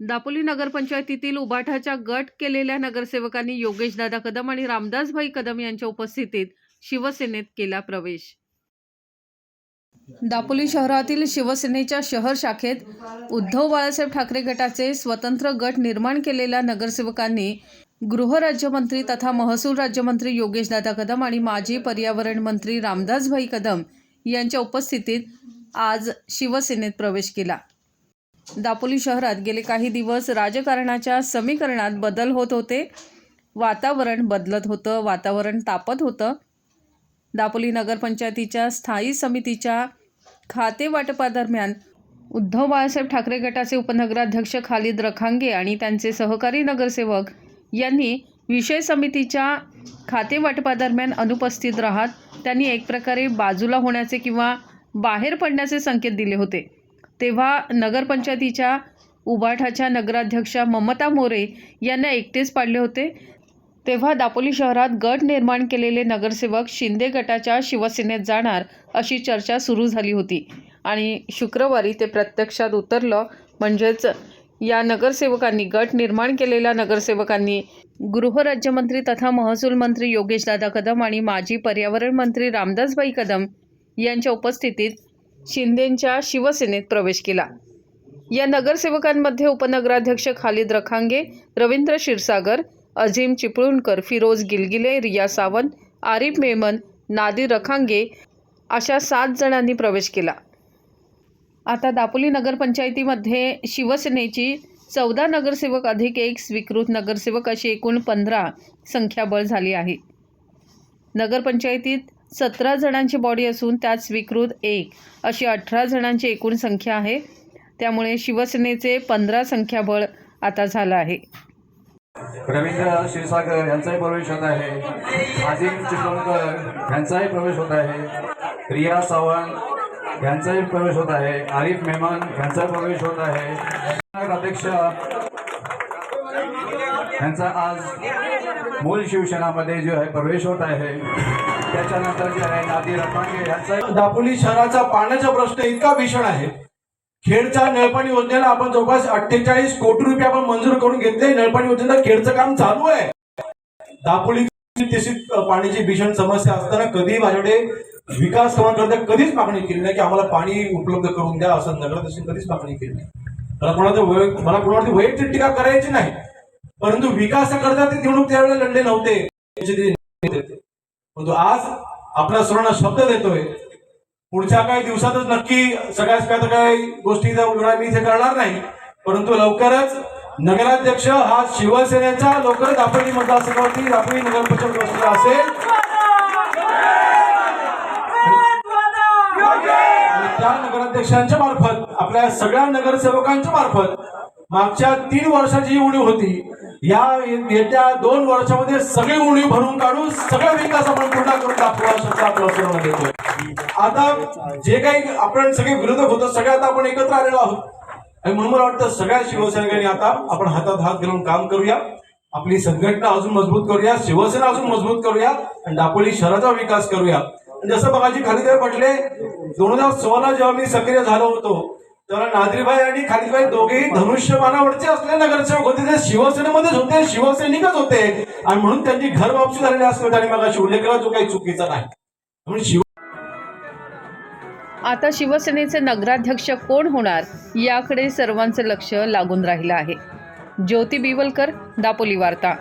दापोली नगरपंचायतीतील उबाठाच्या गट केलेल्या नगरसेवकांनी योगेशदादा कदम आणि रामदासभाई कदम यांच्या उपस्थितीत शिवसेनेत केला प्रवेश. दापोली शहरातील शिवसेनेच्या शहर शाखेत उद्धव बाळासाहेब ठाकरे गटाचे स्वतंत्र गट निर्माण केलेल्या नगरसेवकांनी गृहराज्यमंत्री तथा महसूल राज्यमंत्री योगेशदादा कदम आणि माजी पर्यावरण मंत्री रामदासभाई कदम यांच्या उपस्थितीत आज शिवसेनेत प्रवेश केला. दापोली शहरात गेले काही दिवस राजकारणाच्या समीकरणात बदल होत होते. वातावरण बदलत होतं. वातावरण तापत होतं. दापोली नगरपंचायतीच्या स्थायी समितीच्या खाते वाटपादरम्यान उद्धव बाळासाहेब ठाकरे गटाचे उपनगराध्यक्ष खालिद रखांगे आणि त्यांचे सहकारी नगरसेवक यांनी विषय समितीच्या खाते वाटपादरम्यान अनुपस्थित राहत त्यांनी एक प्रकारे बाजूला होण्याचे किंवा बाहेर पडण्याचे संकेत दिले होते. तेव्हा नगरपंचायतीच्या उबाठाच्या नगराध्यक्षा ममता मोरे यांना एकटेच पाडले होते. तेव्हा दापोली शहरात गट निर्माण केलेले नगरसेवक शिंदे गटाच्या शिवसेनेत जाणार अशी चर्चा सुरू झाली होती आणि शुक्रवारी ते प्रत्यक्षात उतरलं. म्हणजेच या नगरसेवकांनी गट निर्माण केलेल्या नगरसेवकांनी गृहराज्यमंत्री तथा महसूल मंत्री योगेशदादा कदम आणि माजी पर्यावरण मंत्री रामदासबाई कदम यांच्या उपस्थितीत शिंदेंच्या शिवसेनेत प्रवेश केला. या नगरसेवकांमध्ये उपनगराध्यक्ष खालिद रखांगे रवींद्र क्षीरसागर अझीम चिपळूणकर फिरोज गिलगिले रिया सावंत आरिफ मेमन नादी रखांगे अशा सात जणांनी प्रवेश केला. आता दापोली नगरपंचायतीमध्ये शिवसेनेची चौदा नगरसेवक अधिक एक स्वीकृत नगरसेवक अशी एकूण पंधरा संख्याबळ झाली आहे. नगरपंचायतीत सतरा जणांची बॉडी असून त्यात स्वीकृत एक. अशी अठरा जणांची एकूण संख्या आहे. त्यामुळे शिवसेनेचे पंधरा संख्याबळ आता झालं आहे. रवींद्र क्षीरसागर यांचाही प्रवेश होत आहे. आजिम चिपळूणकर यांचाही प्रवेश होत आहे. रिया सावंत यांचाही प्रवेश होत आहे. आरिफ मेहमान यांचा प्रवेश होत आहे. अध्यक्ष यांचा आज मूल शिवसेनामध्ये जो आहे प्रवेश होत आहे. त्याच्यानंतर जे आहे नादी रत्नागिरी ह्याचा दापोली शहराचा पाण्याचा प्रश्न इतका भीषण आहे. खेडच्या नळपाणी योजनेला आपण जवळपास अठ्ठेचाळीस कोटी रुपये आपण मंजूर करून घेतले. नळपाणी योजनेला खेडचं काम चालू आहे. दापोली तशी पाण्याची भीषण समस्या असताना कधी माझ्याकडे विकास कामांकरता कधीच मागणी केली नाही की आम्हाला पाणी उपलब्ध करून द्या असं नगराध्यक्ष कधीच मागणी केली नाही. मला कोणाचं मला कोणावरती वैयक्तिक टीका करायची नाही. परंतु विकासाकरता ते निवडणूक त्यावेळेला लढले नव्हते. परंतु आज आपल्या सर्वांना शब्द देतोय. पुढच्या काही दिवसातच नक्की सगळ्याच काय तर काही गोष्टी मी इथे करणार नाही. परंतु लवकरच नगराध्यक्ष हा शिवसेनेचा लवकरच दापोली मतदारसंघावरती दापोली नगर परिषद बसलेला असेल. त्या नगराध्यक्षांच्या मार्फत आपल्या सगळ्या नगरसेवकांच्या मार्फत मागच्या तीन वर्षाची जी उणीव होती. या येत्या दोन वर्षामध्ये सगळी उणीव भरून काढून सगळा विकास आपण पूर्ण करून दाखवा शब्द आपल्या देतोय आता जे काही आपण सगळे विरोधक होतो सगळे आता आपण एकत्र आलेलो आहोत. आणि म्हणून मला वाटतं सगळ्या शिवसैनिकांनी आता आपण हातात हात घालून काम करूया. आपली संघटना अजून मजबूत करूया शिवसेना अजून मजबूत करूया आणि दापोली शहराचा विकास करूया. जसं बघाजी खालीदेव म्हटले दोन हजार सोळाला जेव्हा मी सक्रिय झालो होतो तेव्हा नादरीबाई आणि खालीदबाई दोघेही धनुष्यबाणावरचे असले नगरसेवक होते ते शिवसेनेमध्येच होते शिवसैनिकच होते. आणि म्हणून त्यांची घर वापसी झालेली असते आणि मग उल्लेख केला जो काही चुकीचा नाही. म्हणून शिव आता शिवसेनेचे नगराध्यक्ष कोण होणार याकडे सर्वांचं लक्ष लागून राहिलं आहे. ज्योती बिवलकर दापोली वार्ता.